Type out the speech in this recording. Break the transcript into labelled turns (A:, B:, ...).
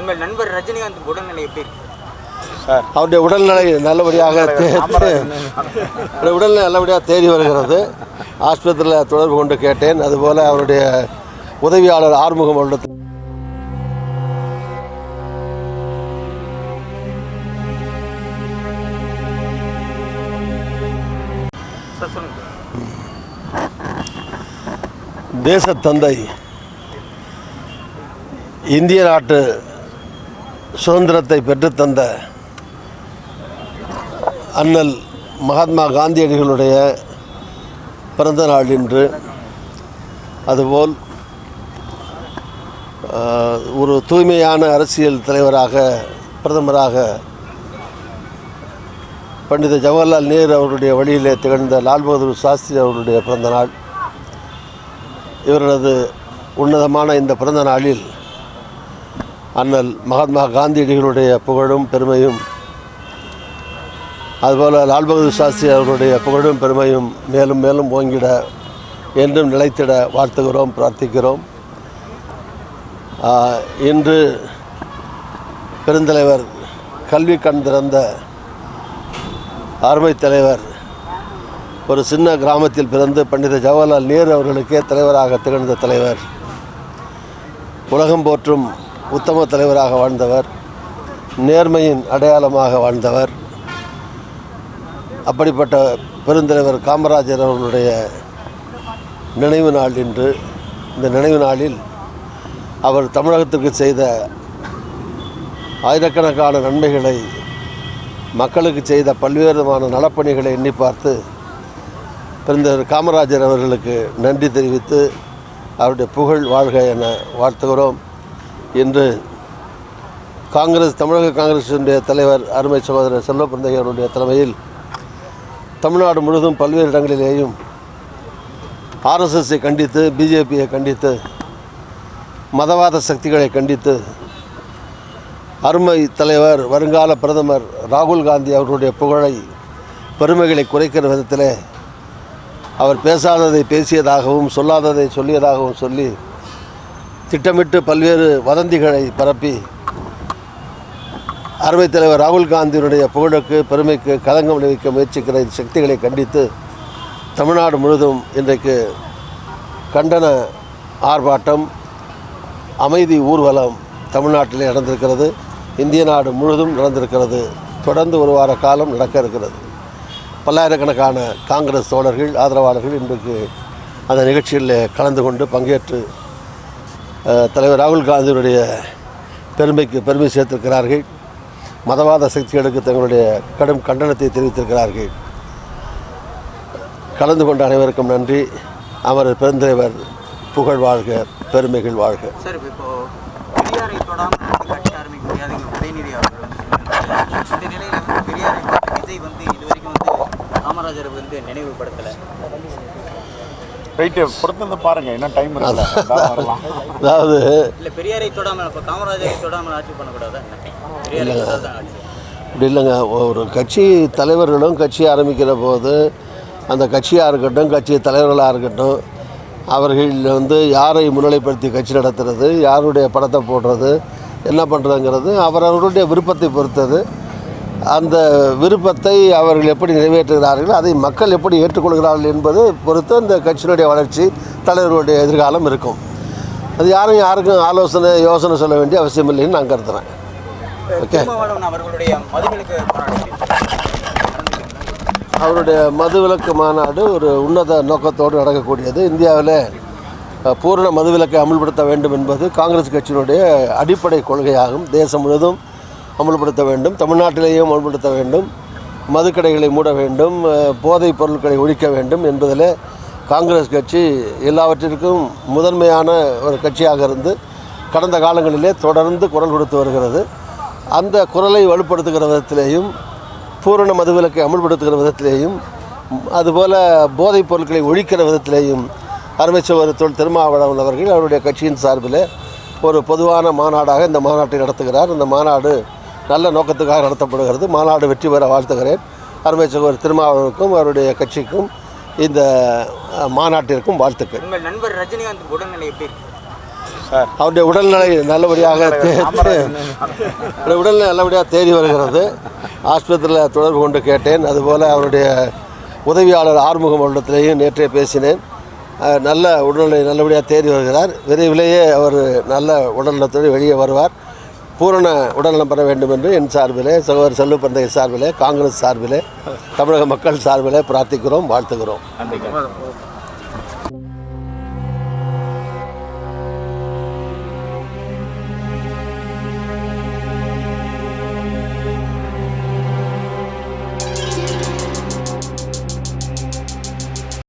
A: உங்கள் நண்பர் ரஜினிகாந்த் உடல்நிலை எப்படி
B: அவருடைய உடல்நிலை நல்லபடியாக உடல்நிலை நல்லபடியாக தேறி வருகிறது. ஆஸ்பத்திரியில் தொடர்பு கொண்டு கேட்டேன். அதுபோல் அவருடைய உதவியாளர் ஆறுமுகம்
A: சொல்லுங்க.
B: தேசத்தந்தை இந்திய நாட்டு சுதந்திரத்தை பெற்றுத்தந்த அண்ணல் மகாத்மா காந்தியடிகளுடைய பிறந்த நாள் இன்று. அதுபோல் ஒரு தூய்மையான அரசியல் தலைவராக பிரதமராக பண்டித ஜவஹர்லால் நேரு அவருடைய வழியிலே திகழ்ந்த லால் பகதூர் சாஸ்திரி அவருடைய பிறந்த நாள். இவரது உன்னதமான இந்த பிறந்த நாளில் அண்ணல் மகாத்மா காந்தியடிகளுடைய புகழும் பெருமையும் அதுபோல் லால் பகதூர் சாஸ்திரி அவருடைய புகழும் பெருமையும் மேலும் மேலும் ஓங்கிட என்றும் நிலைத்திட வாழ்த்துகிறோம் பிரார்த்திக்கிறோம். இன்று பெருந்தலைவர் கல்வி கண் திறந்த அருமை தலைவர் ஒரு சின்ன கிராமத்தில் பிறந்து பண்டித ஜவஹர்லால் நேரு அவர்களுக்கே தலைவராக திகழ்ந்த தலைவர். உலகம் போற்றும் உத்தம தலைவராக வாழ்ந்தவர் நேர்மையின் அடையாளமாக வாழ்ந்தவர். அப்படிப்பட்ட பெருந்தலைவர் காமராஜர் அவர்களுடைய நினைவு நாள் இன்று. இந்த நினைவு நாளில் அவர் தமிழகத்திற்கு செய்த ஆயிரக்கணக்கான நன்மைகளை மக்களுக்கு செய்த பல்வேறு விதமான நலப்பணிகளை எண்ணி பார்த்து பெருந்தலைவர் காமராஜர் அவர்களுக்கு நன்றி தெரிவித்து அவருடைய புகழ் வாழ்க என வாழ்த்துகிறோம். இன்று காங்கிரஸ் தமிழக காங்கிரசினுடைய தலைவர் அருமை சகோதரர் செல்வ அவருடைய தலைமையில் தமிழ்நாடு முழுவதும் பல்வேறு இடங்களிலேயும் ஆர்எஸ்எஸ்ஸை கண்டித்து பிஜேபியை கண்டித்து மதவாத சக்திகளை கண்டித்து அருமை தலைவர் வருங்கால பிரதமர் ராகுல் காந்தி அவர்களுடைய புகழை பெருமைகளை குறைக்கிற விதத்திலே அவர் பேசாததை பேசியதாகவும் சொல்லாததை சொல்லியதாகவும் சொல்லி திட்டமிட்டு பல்வேறு வதந்திகளை பரப்பி அருமை தலைவர் ராகுல் காந்தியினுடைய புகழுக்கு பெருமைக்கு கலங்கம் விளைவிக்க முயற்சிக்கிற இந்த சக்திகளை கண்டித்து தமிழ்நாடு முழுவதும் இன்றைக்கு கண்டன ஆர்ப்பாட்டம் அமைதி ஊர்வலம் தமிழ்நாட்டிலே நடந்திருக்கிறது. இந்திய நாடு முழுவதும் நடந்திருக்கிறது. தொடர்ந்து ஒரு வார காலம் நடக்க இருக்கிறது. பல்லாயிரக்கணக்கான காங்கிரஸ் தோழர்கள் ஆதரவாளர்கள் இன்றைக்கு அந்த நிகழ்ச்சியில் கலந்து கொண்டு பங்கேற்று தலைவர் ராகுல் காந்தியுடைய பெருமைக்கு பெருமை சேர்த்திருக்கிறார்கள். மதவாத சக்திகளுக்கு தங்களுடைய கடும் கண்டனத்தை தெரிவித்திருக்கிறார்கள். கலந்து கொண்ட அனைவருக்கும் நன்றி. அமரர் பெருந்தலைவர் புகழ் வாழ்க பெருமைகள் வாழ்க.
A: சார் இப்போ பெரியாரை தொடாமல் கட்சி ஆரம்பிக்க உதயநிதி அவர்கள் இந்த வந்து பெரியாரை விஜய் வந்து இது வரைக்கும் வந்து காமராஜரை வந்து நினைவுபடுத்தலை.
C: ரைட்டு பொறுத்து பாருங்க என்ன டைம் வரலாம்.
B: அதாவது
A: இல்லை பெரியாரை தொடாமல் இப்போ காமராஜரை தொடாமல் ஆட்சி பண்ணக்கூடாதா?
B: இப்படி இல்லைங்க. ஒரு கட்சி தலைவர்களும் கட்சி ஆரம்பிக்கிற போது அந்த கட்சியாக இருக்கட்டும் கட்சி தலைவர்களாக இருக்கட்டும் அவர்கள் வந்து யாரை முன்னிலைப்படுத்தி கட்சி நடத்துறது யாருடைய படத்தை போடுறது என்ன பண்ணுறதுங்கிறது அவரவர்களுடைய விருப்பத்தை பொறுத்தது. அந்த விருப்பத்தை அவர்கள் எப்படி நிறைவேற்றுகிறார்கள் அதை மக்கள் எப்படி ஏற்றுக்கொள்கிறார்கள் என்பது பொறுத்து அந்த கட்சியினுடைய வளர்ச்சி தலைவர்களுடைய எதிர்காலம் இருக்கும். அது யாரும் யாருக்கும் ஆலோசனை யோசனை சொல்ல வேண்டிய அவசியம் இல்லைன்னு நான் கருதுகிறேன் ஓகே. அவருடைய மதுவிலக்கு மாநாடு ஒரு உன்னத நோக்கத்தோடு நடக்கக்கூடியது. இந்தியாவில் பூரண மதுவிலக்கை அமுல்படுத்த வேண்டும் என்பது காங்கிரஸ் கட்சியினுடைய அடிப்படை கொள்கையாகும். தேசம் முழுவதும் அமல்படுத்த வேண்டும். தமிழ்நாட்டிலேயும் அமல்படுத்த வேண்டும். மதுக்கடைகளை மூட வேண்டும். போதைப் பொருட்களை ஒழிக்க வேண்டும் என்பதில் காங்கிரஸ் கட்சி எல்லாவற்றிற்கும் முதன்மையான ஒரு கட்சியாக இருந்து கடந்த காலங்களிலே தொடர்ந்து குரல் கொடுத்து வருகிறது. அந்த குரலை வலுப்படுத்துகிற விதத்திலேயும் பூரண மதுவிலக்கை அமல்படுத்துகிற விதத்திலேயும் அதுபோல் போதைப் பொருட்களை ஒழிக்கிற விதத்திலேயும் அருமைச்சவர் தொல் திருமாவளவன் அவர்கள் அவருடைய கட்சியின் சார்பில் ஒரு பொதுவான மாநாடாக இந்த மாநாட்டை நடத்துகிறார். இந்த மாநாடு நல்ல நோக்கத்துக்காக நடத்தப்படுகிறது. மாநாடு வெற்றி பெற வாழ்த்துகிறேன். அருமைச்சவர் திருமாவளவனுக்கும் அவருடைய கட்சிக்கும் இந்த மாநாட்டிற்கும் வாழ்த்துக்கள்.
A: உங்கள் நண்பர் ரஜினிகாந்த் உடல்நிலை எப்படி
B: அவருடைய உடல்நிலை நல்லபடியாக உடல்நிலை நல்லபடியாக தேறி வருகிறது. ஆஸ்பத்திரியில் தொடர்பு கொண்டு கேட்டேன். அதுபோல் அவருடைய உதவியாளர் ஆறுமுகம் அவரிடத்திலேயும் நேற்றே பேசினேன். நல்ல உடல்நிலை நல்லபடியாக தேறி வருகிறார். விரைவிலேயே அவர் நல்ல உடல்நலத்தோடு வெளியே வருவார். பூரண உடல்நலம் பெற வேண்டும் என்று என் சார்பிலே சகோதரர் செல்வ பந்தய சார்பிலே காங்கிரஸ் சார்பிலே தமிழக மக்கள் சார்பிலே பிரார்த்திக்கிறோம் வாழ்த்துகிறோம்.